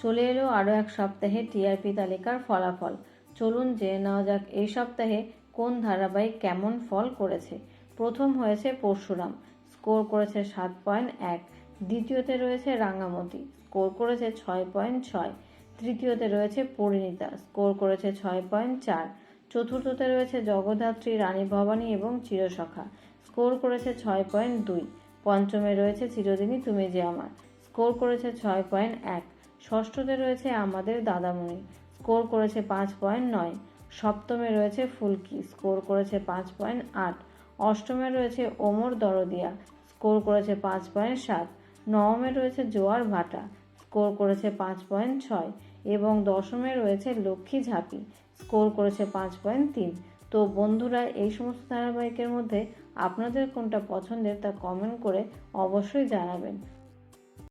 চলে এলো আরও এক সপ্তাহে টিআরপি তালিকার ফলাফল। চলুন জেনে নেওয়া যাক এই সপ্তাহে কোন ধারাবাহিক কেমন ফল করেছে। প্রথম হয়েছে পরশুরাম, স্কোর করেছে সাত পয়েন্ট এক। দ্বিতীয়তে রয়েছে রাঙামতি স্কোর করেছে ছয় পয়েন্ট ছয়। তৃতীয়তে রয়েছে পরিণীতা, স্কোর করেছে ছয় পয়েন্ট চার। চতুর্থতে রয়েছে জগদ্ধাত্রী, রানী ভবানী এবং চিরসখা, স্কোর করেছে ছয় পয়েন্ট দুই। পঞ্চমে রয়েছে চিরদিনই তুমি যে আমার, স্কোর করেছে ছয় পয়েন্ট এক। ষষ্ঠতে রয়েছে আমাদের দাদামণি। স্কোর করেছে পাঁচ পয়েন্ট নয়। সপ্তমে রয়েছে ফুলকি, স্কোর করেছে পাঁচ পয়েন্ট আট। অষ্টমে রয়েছে ওমর দরদিয়া, স্কোর করেছে পাঁচ পয়েন্ট সাত। নবমে রয়েছে জোয়ার ভাটা, স্কোর করেছে পাঁচ পয়েন্ট ছয়। এবং দশমে রয়েছে লক্ষ্মী ঝাঁপি, স্কোর করেছে পাঁচ পয়েন্ট তিন। তো বন্ধুরা, এই সমস্ত ধারাবাহিকের মধ্যে আপনাদের কোনটা পছন্দের তা কমেন্ট করে অবশ্যই জানাবেন।